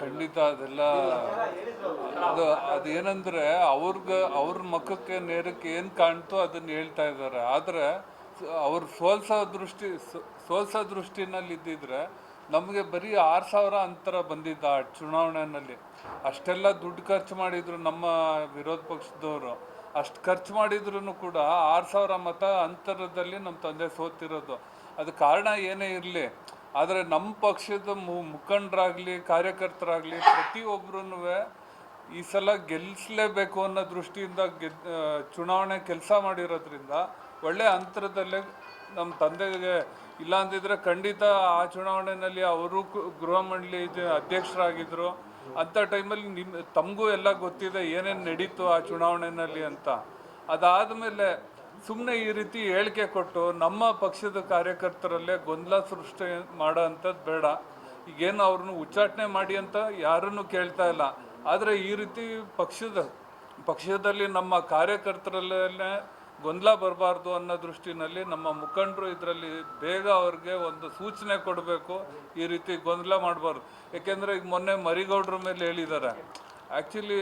ಖಂಡಿತ ಅದೆಲ್ಲ ಅದು ಅದೇನಂದ್ರೆ ಅವ್ರಿಗೆ, ಅವ್ರ ಮುಖಕ್ಕೆ, ನೇರಕ್ಕೆ ಏನು ಕಾಣ್ತೋ ಅದನ್ನ ಹೇಳ್ತಾ ಇದ್ದಾರೆ. ಆದರೆ ಅವ್ರ ಸೋಲ್ಸೋ ದೃಷ್ಟಿ ಸೋಲ್ಸ ದೃಷ್ಟಿನಲ್ಲಿ ಇದ್ದಿದ್ರೆ ನಮಗೆ ಬರೀ ಆರು ಸಾವಿರ ಅಂತರ ಬಂದಿದ್ದ ಆ ಚುನಾವಣೆಯಲ್ಲಿ ಅಷ್ಟೆಲ್ಲ ದುಡ್ಡು ಖರ್ಚು ಮಾಡಿದ್ರು ನಮ್ಮ ವಿರೋಧ ಪಕ್ಷದವರು. ಅಷ್ಟು ಖರ್ಚು ಮಾಡಿದ್ರು ಕೂಡ ಆರು ಸಾವಿರ ಮತ ಅಂತರದಲ್ಲಿ ನಮ್ಮ ತಂದೆ ಸೋತಿರೋದು. ಅದು ಕಾರಣ ಏನೇ ಇರಲಿ. ಆದರೆ ನಮ್ಮ ಪಕ್ಷದ ಮು- ಮುಖಂಡರಾಗ್ಲಿ, ಕಾರ್ಯಕರ್ತರಾಗ್ಲಿ ಪ್ರತಿಯೊಬ್ಬರೂ ಈ ಸಲ ಗೆಲ್ಲಿಸಲೇಬೇಕು ಅನ್ನೋ ದೃಷ್ಟಿಯಿಂದ ಗೆದ್ ಚುನಾವಣೆ ಕೆಲಸ ಮಾಡಿರೋದ್ರಿಂದ ಒಳ್ಳೆ ಅಂತರದಲ್ಲೇ ನಮ್ಮ ತಂದೆಗೆ ಇಲ್ಲ ಅಂದಿದ್ರೆ ಖಂಡಿತ ಆ ಚುನಾವಣೆಯಲ್ಲಿ ಅವರು ಗೃಹ ಮಂಡಳಿ ಅಧ್ಯಕ್ಷರಾಗಿದ್ದರು ಅಂಥ ಟೈಮಲ್ಲಿ ನಿಮ್ಮ ತಮಗೂ ಎಲ್ಲ ಗೊತ್ತಿದೆ ಏನೇನು ನಡೀತು ಆ ಚುನಾವಣೆಯಲ್ಲಿ ಅಂತ. ಅದಾದಮೇಲೆ ಸುಮ್ಮನೆ ಈ ರೀತಿ ಹೇಳಿಕೆ ಕೊಟ್ಟು ನಮ್ಮ ಪಕ್ಷದ ಕಾರ್ಯಕರ್ತರಲ್ಲೇ ಗೊಂದಲ ಸೃಷ್ಟಿ ಮಾಡೋ ಅಂಥದ್ದು ಬೇಡ. ಈಗೇನು ಅವ್ರನ್ನ ಉಚ್ಚಾಟನೆ ಮಾಡಿ ಅಂತ ಯಾರನ್ನು ಕೇಳ್ತಾ ಇಲ್ಲ. ಆದರೆ ಈ ರೀತಿ ಪಕ್ಷದ, ಪಕ್ಷದಲ್ಲಿ ನಮ್ಮ ಕಾರ್ಯಕರ್ತರಲ್ಲೇ ಗೊಂದಲ ಬರಬಾರ್ದು ಅನ್ನೋ ದೃಷ್ಟಿನಲ್ಲಿ ನಮ್ಮ ಮುಖಂಡರು ಇದರಲ್ಲಿ ಬೇಗ ಅವ್ರಿಗೆ ಒಂದು ಸೂಚನೆ ಕೊಡಬೇಕು ಈ ರೀತಿ ಗೊಂದಲ ಮಾಡಬಾರ್ದು. ಏಕೆಂದರೆ ಈಗ ಮೊನ್ನೆ ಮರಿಗೌಡ್ರ ಮೇಲೆ ಹೇಳಿದ್ದಾರೆ. ಆ್ಯಕ್ಚುಲಿ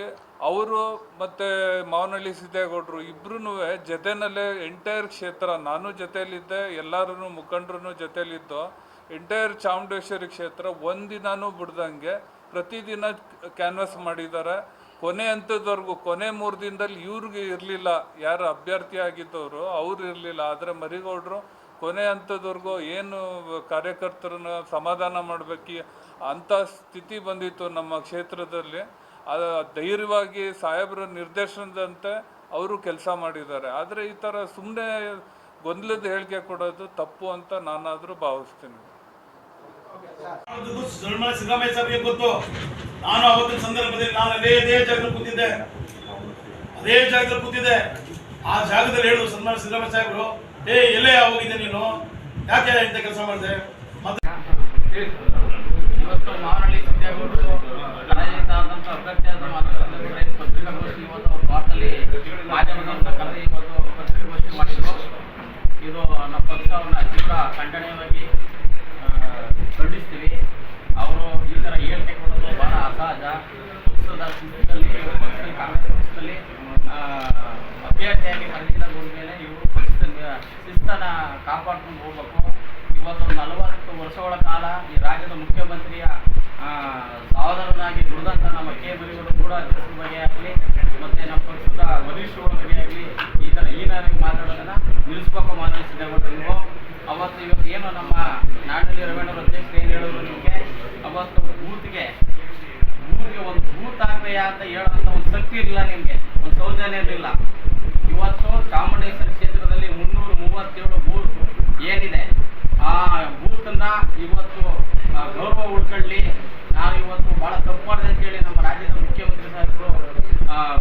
ಅವರು ಮತ್ತು ಮಾವನಹಳ್ಳಿ ಸಿದ್ದೇಗೌಡರು ಇಬ್ಬರೂ ಜೊತೆನಲ್ಲೇ ಎಂಟೈರ್ ಕ್ಷೇತ್ರ, ನಾನು ಜೊತೆಯಲ್ಲಿದ್ದೆ ಎಲ್ಲರೂ ಮುಖಂಡರೂ ಜೊತೆಯಲ್ಲಿದ್ದು ಎಂಟೈರ್ ಚಾಮುಂಡೇಶ್ವರಿ ಕ್ಷೇತ್ರ ಒಂದಿನೂ ಬಿಡ್ದಂಗೆ ಪ್ರತಿದಿನ ಕ್ಯಾನ್ವಾಸ್ ಮಾಡಿದ್ದಾರೆ. ಕೊನೆ ಹಂತದವರೆಗೂ, ಕೊನೆ ಮೂರು ದಿನದಲ್ಲಿ ಇವ್ರಿಗೆ ಇರಲಿಲ್ಲ. ಯಾರು ಅಭ್ಯರ್ಥಿ ಆಗಿದ್ದವರು, ಅವ್ರು ಇರಲಿಲ್ಲ. ಆದರೆ ಮರಿಗೌಡರು, ಕೊನೆ ಹಂತದವರೆಗೂ ಏನು ಕಾರ್ಯಕರ್ತರನ್ನ ಸಮಾಧಾನ ಮಾಡಬೇಕು ಅಂಥ ಸ್ಥಿತಿ ಬಂದಿತ್ತು ನಮ್ಮ ಕ್ಷೇತ್ರದಲ್ಲಿ. ಅದ ಧೈರ್ಯವಾಗಿ ಸಾಹೇಬರ ನಿರ್ದೇಶನದಂತೆ ಅವರು ಕೆಲಸ ಮಾಡಿದ್ದಾರೆ. ಆದರೆ ಈ ಥರ ಸುಮ್ಮನೆ ಗೊಂದಲದ ಹೇಳಿಕೆ ಕೊಡೋದು ತಪ್ಪು ಅಂತ ನಾನಾದರೂ ಭಾವಿಸ್ತೀನಿ. ಸಿದ್ದರಾಮಯ್ಯ ಗೊತ್ತು ನಾನು ಅವತ್ತಿನ ಸಂದರ್ಭದಲ್ಲಿ ನಾನು ಅದೇ ಅದೇ ಜಾಗದಲ್ಲಿ ಕೂತಿದ್ದೆ. ಅದೇ ಜಾಗದಲ್ಲಿ ಕೂತಿದ್ದೆ. ಆ ಜಾಗದಲ್ಲಿ ಹೇಳು ಸನ್ಮಾನ ಸಿದ್ದರಾಮಯ್ಯ ಸಾಹೇಬರು ಏ ಎಲ್ಲೇ ಹೋಗಿದ್ದೆ ನೀನು? ಯಾಕೆ ಇಂಥ ಕೆಲಸ ಮಾಡಿದೆ? ಮತ್ತೆ ಇವತ್ತು ಮಾವನಹಳ್ಳಿ ಸಿದ್ದೇಗೌಡರು ಪರಾಜಿತ ಆದಂತ ಅಭ್ಯರ್ಥಿ ಆದ ಮಾತುಕತೆ ಪತ್ರಿಕಾಗೋಷ್ಠಿ ಇವತ್ತು ಅವ್ರ ಪಾಠದಲ್ಲಿ ಮಾಧ್ಯಮದವ್ರನ್ನ ಕರೆದು ಇವತ್ತು ಪತ್ರಿಕಾಗೋಷ್ಠಿ ಮಾಡಿದ್ರು. ಇದು ನಮ್ಮ ಪಕ್ಷವನ್ನ ತೀವ್ರ ಖಂಡನೀಯವಾಗಿ ಖಂಡಿಸ್ತೀವಿ. ಅವರು ಈ ಥರ ಹೇಳಿಕೆ ಕೊಡೋದು ಬಹಳ ಅಸಹಜ. ಪಕ್ಷದ ಪಕ್ಷದಲ್ಲಿ ಕಾಂಗ್ರೆಸ್ ಪಕ್ಷದಲ್ಲಿ ಅಭ್ಯರ್ಥಿಯಾಗಿ ಕರೆದಿದ್ದ ಮೇಲೆ ಇವರು ಪಕ್ಷದ ಶಿಸ್ತನ್ನ ಕಾಪಾಡ್ಕೊಂಡು ಹೋಗ್ಬೇಕು. ಇವತ್ತು ನಲವತ್ತು ವರ್ಷಗಳ ಕಾಲ ಈ ರಾಜ್ಯದ ಮುಖ್ಯಮಂತ್ರಿಯ ಸಹೋದರನಾಗಿ ದುಡಿದಂತ ನಮ್ಮ ಕೆ ಮುನಿಗಳು ಕೂಡ ಅದ್ರ ಬಗ್ಗೆ ಆಗಲಿ, ಮತ್ತೆ ನಮ್ಮ ಪಕ್ಷದ ವರಿಷ್ಠರ ಬಗ್ಗೆ ಆಗಲಿ, ಈ ಥರ ಹೀನಾಗಿ ಮಾತಾಡೋದನ್ನ ನಿಲ್ಲಿಸ್ಬೇಕು ಮಾತಾಡಿಸಿದ್ದೇವೆ ನೀವು ಅವತ್ತು ಇವತ್ತು ಏನು ನಮ್ಮ ನಾಡಲ್ಲಿ ರವೀಂದ್ರ ಅಧ್ಯಕ್ಷ ಏನು ಹೇಳೋದು ನಿಮಗೆ? ಅವತ್ತು ಬೂತ್ಗೆ ಊರಿಗೆ ಒಂದು ಬೂತ್ ಆಗ್ಬೇಯ ಅಂತ ಹೇಳೋಂಥ ಒಂದು ಶಕ್ತಿ ಇರಲಿಲ್ಲ ನಿಮಗೆ, ಒಂದು ಸೌಜನ್ಯ ಇರಲಿಲ್ಲ. ಇವತ್ತು ಚಾಮುಂಡೇಶ್ವರಿ ಕ್ಷೇತ್ರದಲ್ಲಿ ಮುನ್ನೂರ ಮೂವತ್ತೇಳು ಬೂತ್ ಏನಿದೆ? ಆ ಬೂತನ್ನ ಇವತ್ತು ಗೌರವ ಉಳ್ಕೊಳ್ಳಿ. ನಾವು ಇವತ್ತು ಬಹಳ ತಪ್ಪು ಮಾಡಿದೆ ಅಂತೇಳಿ ನಮ್ಮ ರಾಜ್ಯದ ಮುಖ್ಯಮಂತ್ರಿ ಸಾಹೇಬರು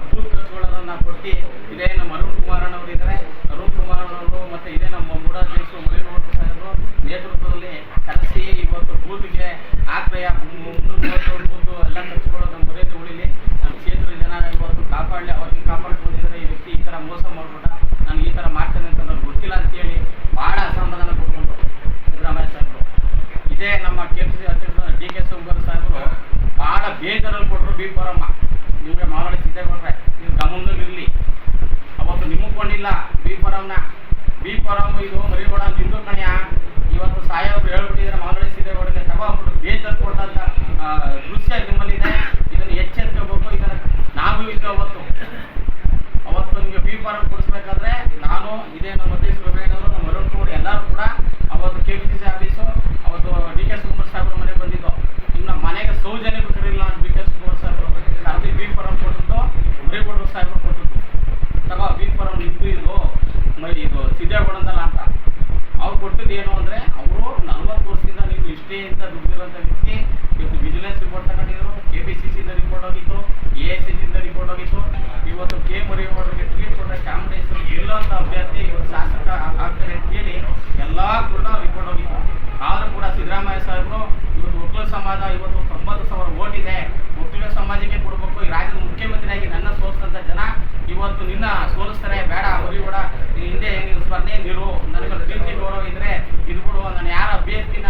ಬೂತ್ ಕಟ್ಕೊಳ್ಳೋದನ್ನ ಕೊಟ್ಟು, ಇದೇ ನಮ್ಮ ಅರುಣ್ ಕುಮಾರಣ್ಣವರು ಇದ್ದಾರೆ ಅರುಣ್ ಕುಮಾರಣ್ಣವರು ಮತ್ತೆ ಇದೇ ನಮ್ಮ ಮೂಡಾಧ್ಯಕ್ಷರು ಮರಿಗೌಡರು ಸಾಹೇಬರು ನೇತೃತ್ವದಲ್ಲಿ ಕಲಸಿ ಇವತ್ತು ಬೂತ್ಗೆ ಮೂವತ್ತೇಳು ಬೂತ್ ಎಲ್ಲ ಕಟ್ಕೊಳ್ಳೋದು ನಮ್ಮ ಮರ್ಯಾದೆ ಉಳಿಲಿ ನಮ್ಮ ಕ್ಷೇತ್ರದ ಜನ ಇವತ್ತು ಕಾಪಾಡಲಿ, ಅವ್ರಿಗೆ ಕಾಪಾಡ್ಕೊಂಡಿದ್ದಾರೆ ಈ ವ್ಯಕ್ತಿ ಈ ಥರ ಮೋಸ ಮಾಡ್ಬಿಟ್ಟ. ನಾನು ಈ ಥರ ಮಾಡ್ತೇನೆ ಅಂತ ನನಗೆ ಗೊತ್ತಿಲ್ಲ ಅಂತೇಳಿ ಶಿವಕುಮಾರ್ ಸಾಹೇಬರು ಭಾಳ ಬೇಜಾರಲ್ಲಿ ಕೊಟ್ಟರು ಬಿ ಫಾರಮ್ಮ ನಿಮಗೆ ಮಾವನಹಳ್ಳಿ ಸಿದ್ದೇಗೌಡ್ರೆ ನೀವು ಗಮನದಲ್ಲಿ ಇರಲಿ ಅವತ್ತು ನಿಮಗೆ ಕೊಂಡಿಲ್ಲ ಬಿ ಪರಮ್ನ ಬಿ ಪರಮ್ ಇದು ಮರಿಬೇಡ ನಿಂದು ಕಣ್ಯ ಇವತ್ತು ಸಾಹೇಬರು ಹೇಳ್ಬಿಟ್ಟಿದ್ರೆ ಮಾವನಹಳ್ಳಿ ಸಿದ್ದೇಗೌಡರಿಗೆ ತಗೊಂಡ್ಬಿಟ್ಟು ಬೇಜಾರು ಕೊಟ್ಟಂತ ಆ, ದೃಶ್ಯ ನಿಮ್ಮಲ್ಲಿದೆ ಇದನ್ನು ಎಚ್ಚೆತ್ಕೋಬೇಕು ಇದನ್ನ ನಾವು ಇದ್ದು ಅವತ್ತು ಅವತ್ತು ನಿಮಗೆ ಬಿ ಫಾರಂ ಕೊಡಿಸ್ಬೇಕಾದ್ರೆ ನಾನು ಇದೇ ನಮ್ಮ ಅಧ್ಯಕ್ಷ ರವೇಣವರು ನಮ್ಮ ಅರುಣ್ ಕುಮಾರ್ ಎಲ್ಲರೂ ಕೂಡ ಅವತ್ತು K P C C office ಅವತ್ತು ಡಿ ಕೆ ಶಿವಕುಮಾರ್ ಸಾಹೇಬ್ರ ಮನೆಗೆ ಬಂದಿದ್ದು ಇನ್ನು ಕರೀಲಿಲ್ಲ ಅಂತ ಡಿ ಕೆ ಶಿವಕುಮಾರ್ ಸಾಹೇಬ್ರು ಅರ್ಧಿ ಬಿ ಫಾರಂ ಕೊಟ್ಟಿದ್ದು ಮರಿಗೌಡರು ಸಾಹೇಬ್ರು ಕೊಟ್ಟಿದ್ದು ತಗ ಬಿ ಫಾರಂ ಇದು ಇದು, ಮೈ ಇದು ಸಿದ್ದೇಗೌಡಂದಲ್ಲ ಅಂತ. ಅವ್ರು ಕೊಟ್ಟಿದ್ದು ಏನು ಅಂದರೆ, ಅವರು ನಲ್ವತ್ತು ವರ್ಷದಿಂದ ನೀವು ಇಷ್ಟೇ ಅಂತ ದುಡ್ಡಿರುವಂಥ ವ್ಯಕ್ತಿ, ಇವತ್ತು ವಿಜಿಲೆನ್ಸ್ ರಿಪೋರ್ಟ್ ತಗೊಂಡಿದ್ರು ಕೆ ಬಿ ಸಿ ಸಿಯಿಂದ ರಿಪೋರ್ಟ್ ಹೋಗಿತ್ತು ಎ ಎಸ್ ಸಿಯಿಂದ ರಿಪೋರ್ಟ್ ಹೋಗಿತ್ತು. ಇವತ್ತು ಕೆ ಮರಿಗೌಡರಿಗೆ ಟಿಕೆಟ್ ಕೊಟ್ಟ ಚಾಮುಂಡೇಶ್ವರಿ ಅಂತ ಅಭ್ಯರ್ಥಿ ಇವತ್ತು ಶಾಸಕ ಆಗ್ತಾರೆ ಅಂತ ಹೇಳಿ ಎಲ್ಲ ಕೂಡ ರಿಪೋರ್ಟ್ ಹೋಗಿತ್ತು. ಆದರೂ ಕೂಡ ಸಿದ್ದರಾಮಯ್ಯ ಸಾಹೇಬರು, ಇವತ್ತು ಒಕ್ಕಲ ಸಮಾಜ ಇವತ್ತು ತೊಂಬತ್ತು ಸಾವಿರ ಓಟ್ ಇದೆ ಒಕ್ಕಲಿಗ ಸಮಾಜಕ್ಕೆ ಕೊಡಬೇಕು ಈ ರಾಜ್ಯದ ಮುಖ್ಯಮಂತ್ರಿಯಾಗಿ ನನ್ನ ಸೋಲಿಸಿದಂಥ ಜನ ಇವತ್ತು ನಿನ್ನ ಸೋಲಿಸ್ತಾರೆ ಬೇಡ ಮರಿಗೌಡ ನೀನು ಹಿಂದೆ ನೀನು ಸ್ಪರ್ಧೆ ನಿರು ನನಗೆ ಪ್ರೀತಿ ಗೌರವ ಇದ್ರೆ ಇದು ಬಿಡು ನಾನು ಯಾರ ಅಭ್ಯರ್ಥಿನ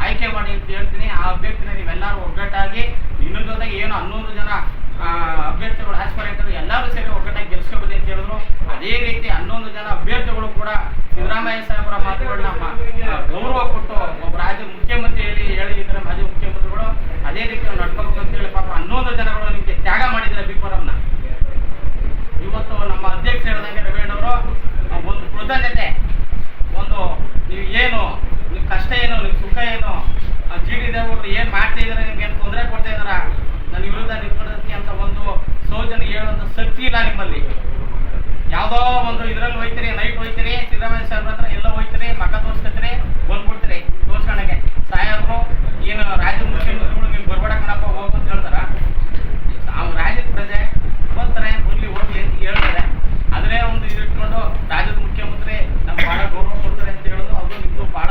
ಆಯ್ಕೆ ಮಾಡಿ ಅಂತ ಹೇಳ್ತೀನಿ ಆ ಅಭ್ಯರ್ಥಿನ ನೀವೆಲ್ಲರೂ ಒಗ್ಗಟ್ಟಾಗಿ ಇದ್ರ ಜೊತೆಗೆ ಏನು ಹನ್ನೊಂದು ಜನ ಆ, ಅಭ್ಯರ್ಥಿಗಳು ಆಸ್ಪೈರೆಂಟ್ ಎಲ್ಲರೂ ಸೇರಿ ಒಗ್ಗಟ್ಟಾಗಿ ಗೆಲ್ಸ್ಕೊಬೋದು ಅಂತ ಹೇಳಿದ್ರು ಅದೇ ರೀತಿ ಹನ್ನೊಂದು ಜನ ಅಭ್ಯರ್ಥಿಗಳು ಕೂಡ ಸಿದ್ದರಾಮಯ್ಯ ಸಾಹೇಬರ ಮಾತುಗಳನ್ನ ಮ- ಆ, ಗೌರವ ಕೊಟ್ಟು ಒಬ್ಬ ರಾಜ್ಯ ಮುಖ್ಯಮಂತ್ರಿ ಹೇಳಿ ಹೇಳಿದ್ರೆ ಮಾಜಿ ಮುಖ್ಯಮಂತ್ರಿಗಳು ಅದೇ ರೀತಿ ನಾವು ನಡ್ಕೋಬೇಕು ಅಂತ ಹೇಳಿ ಪಾಪ ಹನ್ನೊಂದು ಜನಗಳು ನಿಮಗೆ ತ್ಯಾಗ ಮಾಡಿದ್ದಾರೆ ಬಿಫೋರಮ್ನ ಇವತ್ತು ನಮ್ಮ ಅಧ್ಯಕ್ಷರು ಹೇಳ್ದಂಗೆ ರವೀಣ್ ಅವರು ಒಂದು ಕೃತಜ್ಞತೆ ಒಂದು ನೀವು ಏನು ನಿಮ್ಮ ಕಷ್ಟ ಏನು ನಿಮ್ಮ ಸುಖ ಏನು ಜಿ ಡಿ ಏನ್ ಮಾಡ್ತಾ ಇದ್ದಾರೆ ನಿಮ್ಗೆ ಏನು ತೊಂದರೆ ಕೊಡ್ತಾ ಇದಾರ? ನನ್ನ ವಿರುದ್ಧ ನಿಂತ್ಕೊಳ್ಳೋದಕ್ಕೆ ಅಂತ ಒಂದು ಸೌಜನ್ಯ ಹೇಳುವಂಥ ಶಕ್ತಿ ಇಲ್ಲ ನಿಮ್ಮಲ್ಲಿ. ಯಾವುದೋ ಒಂದು ಇದ್ರಲ್ಲಿ ಹೋಯ್ತೀರಿ ನೈಟ್ ಹೋಯ್ತೀರಿ, ಸಿದ್ದರಾಮಯ್ಯ ಸಾಹೇಬ್ರ ಹತ್ರ ಎಲ್ಲ ಹೋಯ್ತೀರಿ ಮಗ ತೋರಿಸ್ಕತ್ತೀರಿ ಬಂದ್ಬಿಡ್ತೀರಿ. ತೋರ್ಸ್ಕೊಂಡಂಗೆ ಸಾಹೇಬ್ರು ಏನು ರಾಜ್ಯ ಮುಖ್ಯಮಂತ್ರಿಗಳು ನೀವು ಬರ್ಬೇಡ ಕಣಪ್ಪ, ಹೋಗು ಅಂತ ಹೇಳ್ತಾರ ನಾವು ರಾಜ್ಯದ ಪ್ರಜೆ ಬರ್ತಾರೆ ಬರ್ಲಿ ಹೋಗ್ಲಿ ಅಂತ ಹೇಳ್ತಾರೆ ಅದನ್ನೇ ಒಂದು ಇದು ಇಟ್ಕೊಂಡು ರಾಜ್ಯದ ಮುಖ್ಯಮಂತ್ರಿ ನಮ್ಗೆ ಬಹಳ ಗೌರವ ಕೊಡ್ತಾರೆ ಅಂತ ಹೇಳೋದು ಅದು ನಿಮ್ದು ಬಹಳ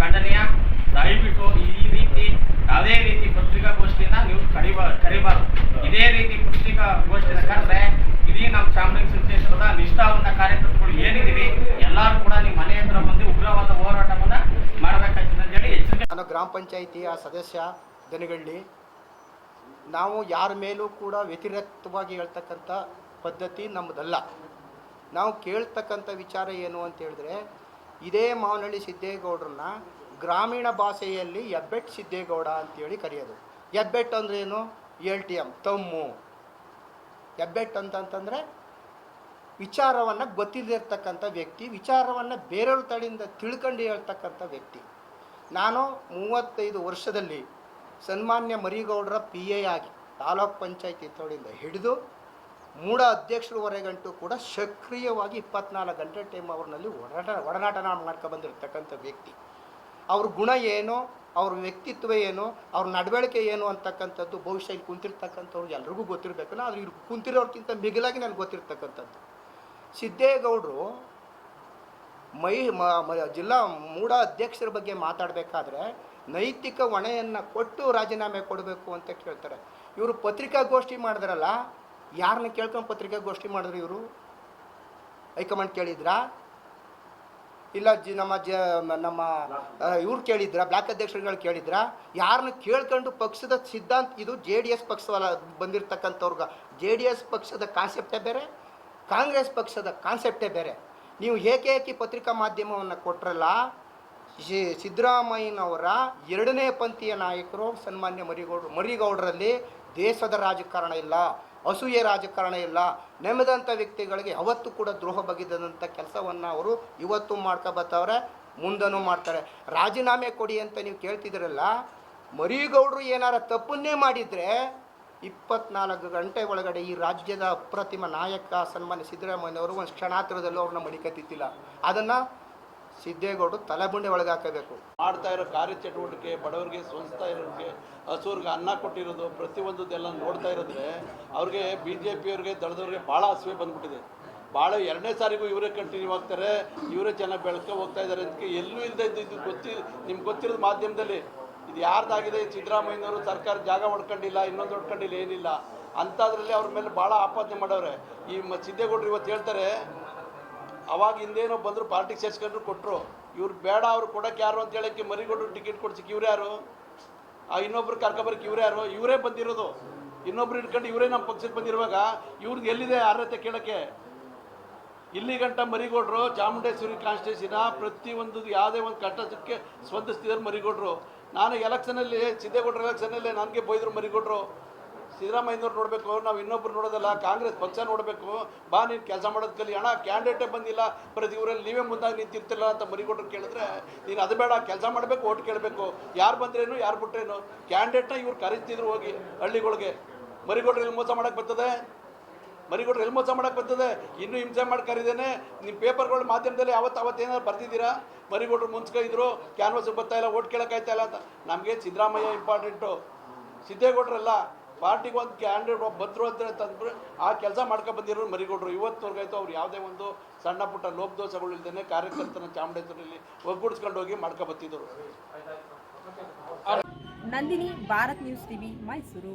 ಖಂಡನೀಯ ದಯವಿಟ್ಟು ಈ ರೀತಿ ಯಾವುದೇ ರೀತಿ ಪತ್ರಿಕಾಗೋಷ್ಠಿಯನ್ನ ನೀವು ಕರಿಬಾ ಕರಿಬಾರ್ದು ಇದೇ ರೀತಿ ಪತ್ರಿಕಾಗೋಷ್ಠಿನ ಕರೆದ್ರೆ ಇಡೀ ನಮ್ಮ ಚಾಮರಾಜನಗರ ಕ್ಷೇತ್ರದ ನಿಷ್ಠಾವಂತ ಕಾರ್ಯಕರ್ತರು ಏನಿದ್ದೀವಿ ಎಲ್ಲರೂ ಕೂಡ ನಿಮ್ಮ ಮನೆ ಹತ್ರ ಬಂದು ಉಗ್ರವಾದ ಹೋರಾಟವನ್ನ ಮಾಡಬೇಕಾಗ್ತದೆ ಅಂತ ಹೇಳಿ ಎಚ್ಚರಿಕೆ ನಾನು ಗ್ರಾಮ ಪಂಚಾಯಿತಿಯ ಸದಸ್ಯ ದನಗಳ್ಳಿ, ನಾವು ಯಾರ ಮೇಲೂ ಕೂಡ ವ್ಯತಿರಿಕ್ತವಾಗಿ ಹೇಳ್ತಕ್ಕಂಥ ಪದ್ಧತಿ ನಮ್ಮದಲ್ಲ ನಾವು ಕೇಳ್ತಕ್ಕಂಥ ವಿಚಾರ ಏನು ಅಂತ ಹೇಳಿದ್ರೆ, ಇದೇ ಮಾವನಹಳ್ಳಿ ಸಿದ್ದೇಗೌಡರನ್ನ ಗ್ರಾಮೀಣ ಭಾಷೆಯಲ್ಲಿ ಎಬ್ಬೆಟ್ ಸಿದ್ದೇಗೌಡ ಅಂತೇಳಿ ಕರೆಯೋದು. ಅಂದ್ರೆ ಏನು? ಎಲ್ ಟಿ ಎಂ ತಮ್ಮು. ಎಬ್ಬೆಟ್ ಅಂತಂತಂದರೆ ವಿಚಾರವನ್ನು ಗೊತ್ತಿಲ್ಲದಿರ್ತಕ್ಕಂಥ ವ್ಯಕ್ತಿ, ವಿಚಾರವನ್ನು ಬೇರೆಯವ್ರ ತಡೆಯಿಂದ ತಿಳ್ಕೊಂಡು ಹೇಳ್ತಕ್ಕಂಥ ವ್ಯಕ್ತಿ. ನಾನು ಮೂವತ್ತೈದು ವರ್ಷದಲ್ಲಿ ಸನ್ಮಾನ್ಯ ಮರಿಗೌಡರ ಪಿ ಎ ಆಗಿ ತಾಲೂಕ್ ಪಂಚಾಯತಿ ತೋಡಿಂದ ಹಿಡಿದು ಮೂಡ ಅಧ್ಯಕ್ಷರವರೆಗಂಟು ಕೂಡ ಸಕ್ರಿಯವಾಗಿ ಇಪ್ಪತ್ನಾಲ್ಕು ಗಂಟೆ ಟೈಮ್ ಅವ್ರನ್ನಲ್ಲಿ ಒಡನಾಟ ಒಡನಾಟನ ಮಾಡ್ಕೊಬಂದಿರ್ತಕ್ಕಂಥ ವ್ಯಕ್ತಿ. ಅವ್ರ ಗುಣ ಏನು, ಅವ್ರ ವ್ಯಕ್ತಿತ್ವ ಏನು, ಅವ್ರ ನಡವಳಿಕೆ ಏನು ಅಂತಕ್ಕಂಥದ್ದು, ಭವಿಷ್ಯ ಇಲ್ಲಿ ಕುಂತಿರ್ತಕ್ಕಂಥವ್ರು ಎಲ್ರಿಗೂ ಗೊತ್ತಿರಬೇಕು ಆದರೆ ಇವ್ರಿಗೆ ಕುಂತಿರೋರ್ಗಿಂತ ಮಿಗಿಲಾಗಿ ನನಗೆ ಗೊತ್ತಿರ್ತಕ್ಕಂಥದ್ದು. ಸಿದ್ದೇಗೌಡರು ಮೈ ಜಿಲ್ಲಾ ಮೂಡ ಅಧ್ಯಕ್ಷರ ಬಗ್ಗೆ ಮಾತಾಡಬೇಕಾದ್ರೆ ನೈತಿಕ ಹೊಣೆಯನ್ನು ಕೊಟ್ಟು ರಾಜೀನಾಮೆ ಕೊಡಬೇಕು ಅಂತ ಕೇಳ್ತಾರೆ. ಇವರು ಪತ್ರಿಕಾಗೋಷ್ಠಿ ಮಾಡಿದ್ರಲ್ಲ ಯಾರನ್ನ ಕೇಳ್ಕೊಂಡು ಪತ್ರಿಕಾಗೋಷ್ಠಿ ಮಾಡಿದ್ರು ಇವರು? ಹೈಕಮಾಂಡ್ ಕೇಳಿದ್ರಾ? ಇಲ್ಲ, ಜಿ, ನಮ್ಮ ಜ ನಮ್ಮ ಇವ್ರು ಕೇಳಿದ್ರ? ಬ್ಲಾಕ್ ಅಧ್ಯಕ್ಷರುಗಳು ಕೇಳಿದ್ರ? ಯಾರನ್ನ ಕೇಳ್ಕೊಂಡು ಪಕ್ಷದ ಸಿದ್ಧಾಂತ, ಇದು ಜೆ ಡಿ ಎಸ್ ಪಕ್ಷವಲ್ಲ, ಬಂದಿರತಕ್ಕಂಥವ್ರಿಗೆ. ಜೆ ಡಿ ಎಸ್ ಪಕ್ಷದ ಕಾನ್ಸೆಪ್ಟೇ ಬೇರೆ, ಕಾಂಗ್ರೆಸ್ ಪಕ್ಷದ ಕಾನ್ಸೆಪ್ಟೇ ಬೇರೆ. ನೀವು ಏಕೆ ಪತ್ರಿಕಾ ಮಾಧ್ಯಮವನ್ನು ಕೊಟ್ರಲ್ಲ ಸಿದ್ದರಾಮಯ್ಯನವರ ಎರಡನೇ ಪಂಥೀಯ ನಾಯಕರು ಸನ್ಮಾನ್ಯ ಮರಿಗೌಡರು ಮರಿಗೌಡರಲ್ಲಿ ದೇಶದ ರಾಜಕಾರಣ ಇಲ್ಲ, ಅಸೂಯೆ ರಾಜಕಾರಣ ಇಲ್ಲ. ನೆಮ್ಮದಂಥ ವ್ಯಕ್ತಿಗಳಿಗೆ ಅವತ್ತು ಕೂಡ ದ್ರೋಹ ಬಗೆದಂಥ ಕೆಲಸವನ್ನು ಅವರು ಇವತ್ತು ಮಾಡ್ಕೊ ಬರ್ತಾವ್ರೆ ಮುಂದನೂ ಮಾಡ್ತಾರೆ. ರಾಜೀನಾಮೆ ಕೊಡಿ ಅಂತ ನೀವು ಕೇಳ್ತಿದ್ರಲ್ಲ, ಮರಿಗೌಡರು ಏನಾರ ತಪ್ಪನ್ನೇ ಮಾಡಿದರೆ ಇಪ್ಪತ್ನಾಲ್ಕು ಗಂಟೆ ಒಳಗಡೆ ಈ ರಾಜ್ಯದ ಅಪ್ರತಿಮ ನಾಯಕ ಸನ್ಮಾನ್ಯ ಸಿದ್ದರಾಮಯ್ಯನವರು ಒಂದು ಕ್ಷಣಾತ್ರದಲ್ಲೂ ಅವ್ರನ್ನ ಮಡಿಕತ್ತಿತ್ತಿಲ್ಲ ಅದನ್ನು ಸಿದ್ದೇಗೌಡರು ತಲೆಬುಂಡೆ ಒಳಗೆ ಹಾಕಬೇಕು. ಮಾಡ್ತಾ ಇರೋ ಕಾರ್ಯಚಟುವಟಿಕೆ, ಬಡವರಿಗೆ ಸ್ವಂತ ಇರೋರಿಗೆ ಹಸುವ್ರಿಗೆ ಅನ್ನ ಕೊಟ್ಟಿರೋದು, ಪ್ರತಿಯೊಂದದ್ದೆಲ್ಲ ನೋಡ್ತಾ ಇರೋದ್ರೆ ಅವ್ರಿಗೆ ಬಿ ಜೆ ಪಿಯವ್ರಿಗೆ ದಳದವ್ರಿಗೆ ಭಾಳ ಹಸುವೆ ಬಂದ್ಬಿಟ್ಟಿದೆ. ಭಾಳ ಎರಡನೇ ಸಾರಿಗೂ ಇವರೇ ಕಂಟಿನ್ಯೂ ಆಗ್ತಾರೆ, ಇವರೇ ಚೆನ್ನಾಗಿ ಬೆಳ್ಕೊ ಹೋಗ್ತಾ ಇದ್ದಾರೆ ಅದಕ್ಕೆ ಎಲ್ಲೂ ಇಲ್ಲದೆ ಇದ್ದು ಗೊತ್ತಿ, ನಿಮ್ಗೆ ಗೊತ್ತಿರೋದು ಮಾಧ್ಯಮದಲ್ಲಿ ಇದು ಯಾರ್ದಾಗಿದೆ? ಸಿದ್ದರಾಮಯ್ಯನವರು ಸರ್ಕಾರ ಜಾಗ ಹೊಡ್ಕೊಂಡಿಲ್ಲ ಇನ್ನೊಂದು ಹೊಡ್ಕೊಂಡಿಲ್ಲ ಏನಿಲ್ಲ. ಅಂಥದ್ರಲ್ಲಿ ಅವ್ರ ಮೇಲೆ ಭಾಳ ಆಪಾದನೆ ಮಾಡವ್ರೆ ಈ ಮ ಸಿದ್ದೇಗೌಡರು ಇವತ್ತು ಹೇಳ್ತಾರೆ, ಅವಾಗ ಹಿಂದೇನೋ ಬಂದರು ಪಾರ್ಟಿಗೆ ಸೇರಿಸ್ಕೊಂಡ್ರು ಕೊಟ್ಟರು ಇವ್ರು ಬೇಡ, ಅವ್ರು ಕೊಡಕ್ಕೆ ಯಾರು ಅಂತ ಹೇಳಕ್ಕೆ ಮರಿಗೌಡರು ಟಿಕೆಟ್ ಕೊಡ್ಸಕ್ಕೆ ಇವ್ರು ಯಾರು? ಆ ಇನ್ನೊಬ್ರು ಕರ್ಕೊಬರಕ್ಕೆ ಇವ್ರು ಯಾರು? ಇವರೇ ಬಂದಿರೋದು. ಇನ್ನೊಬ್ರು ಹಿಡ್ಕೊಂಡು ಇವರೇ ನಮ್ಮ ಪಕ್ಷಕ್ಕೆ ಬಂದಿರುವಾಗ ಇವ್ರಿಗೆ ಎಲ್ಲಿದೆ ಅರ್ಹತೆ ಕೇಳೋಕ್ಕೆ? ಇಲ್ಲಿ ಗಂಟ ಮರಿಗೌಡರು, ಚಾಮುಂಡೇಶ್ವರಿ ಪ್ರತಿ ಪ್ರತಿಯೊಂದು ಯಾವುದೇ ಒಂದು ಕಟ್ಟಕ್ಕೆ ಸ್ಪಂದಿಸ್ತಿದ್ದಾರೆ ಮರಿಗೌಡರು. ನಾನು ಎಲೆಕ್ಷನಲ್ಲಿ ಸಿದ್ದೇಗೌಡರ ಎಲೆಕ್ಷನಲ್ಲಿ ನನಗೆ ಬೈದರು ಮರಿಕೊಟ್ರು ಸಿದ್ದರಾಮಯ್ಯನವ್ರು ನೋಡಬೇಕು, ನಾವು ಇನ್ನೊಬ್ರು ನೋಡೋದಲ್ಲ, ಕಾಂಗ್ರೆಸ್ ಪಕ್ಷ ನೋಡಬೇಕು. ಬಾ ನೀನು ಕೆಲಸ ಮಾಡೋದು ಕಲಿ ಅಣ್ಣ ಕ್ಯಾಂಡಿಡೇಟೇ ಬಂದಿಲ್ಲ ಪ್ರತಿ ಊರಲ್ಲಿ ನೀವೇ ಮುಂದಾಗಿ ನಿಂತಿರ್ತಿಲ್ಲ ಅಂತ ಮರಿಕೊಟ್ರು ಕೇಳಿದ್ರೆ, ನೀನು ಅದು ಬೇಡ, ಕೆಲಸ ಮಾಡಬೇಕು, ಓಟ್ ಕೇಳಬೇಕು. ಯಾರು ಬಂದ್ರೇನು, ಯಾರು ಬಿಟ್ರೇನು? ಕ್ಯಾಂಡಿಡೇಟ್ನ ಇವ್ರು ಕರಿತಿದ್ರು ಹೋಗಿ ಹಳ್ಳಿಗಳಿಗೆ. ಮರಿಗೌಡರು ಎಲ್ಲಿ ಮೋಸ ಮಾಡೋಕ್ಕೆ ಬರ್ತದೆ? ಮರಿಗೌಡರು ಎಲ್ಲಿ ಮೋಸ ಮಾಡಕ್ಕೆ ಬರ್ತದೆ ಇನ್ನೂ ಹಿಂಸೆ ಮಾಡಿ ಕರೀದೇನೆ. ನಿಮ್ಮ ಪೇಪರ್ಗಳ ಮಾಧ್ಯಮದಲ್ಲಿ ಅವತ್ತು ಅವತ್ತು ಏನಾದ್ರು ಬರ್ತಿದ್ದೀರಾ ಮರಿಗೌಡರು ಮುಂಚ್ಕೊಂಡಿದ್ರು ಕ್ಯಾನ್ವಸ್ಗೆ ಬರ್ತಾ ಇಲ್ಲ ಓಟ್ ಕೇಳೋಕ್ಕಾಯ್ತಾ ಇಲ್ಲ ಅಂತ. ನಮಗೆ ಸಿದ್ದರಾಮಯ್ಯ ಇಂಪಾರ್ಟೆಂಟು ಸಿದ್ದೇಗೌಡರಲ್ಲ ಪಾರ್ಟಿಗೆ ಒಂದು ಕ್ಯಾಂಡಿಡೇಟ್ ಬಂದರು ಅಂತ ಅಂತಂದ್ರೆ ಆ ಕೆಲಸ ಮಾಡ್ಕೊ ಬಂದಿರೋರು ಮರಿಗೌಡರು. ಇವತ್ತುವರೆಗಾಯ್ತು ಅವ್ರು ಯಾವುದೇ ಒಂದು ಸಣ್ಣ ಪುಟ್ಟ ಲೋಪದೋಷಗಳು ಇಲ್ದೇ ಕಾರ್ಯಕರ್ತನ ಚಾಮುಂಡೇಶ್ವರಲ್ಲಿ ಒಗ್ಗೂಡಿಸ್ಕೊಂಡು ಹೋಗಿ ಮಾಡ್ಕೊ ಬರ್ತಿದ್ರು ನಂದಿನಿ ಭಾರತ್ ನ್ಯೂಸ್ ಟಿವಿ ಮೈಸೂರು.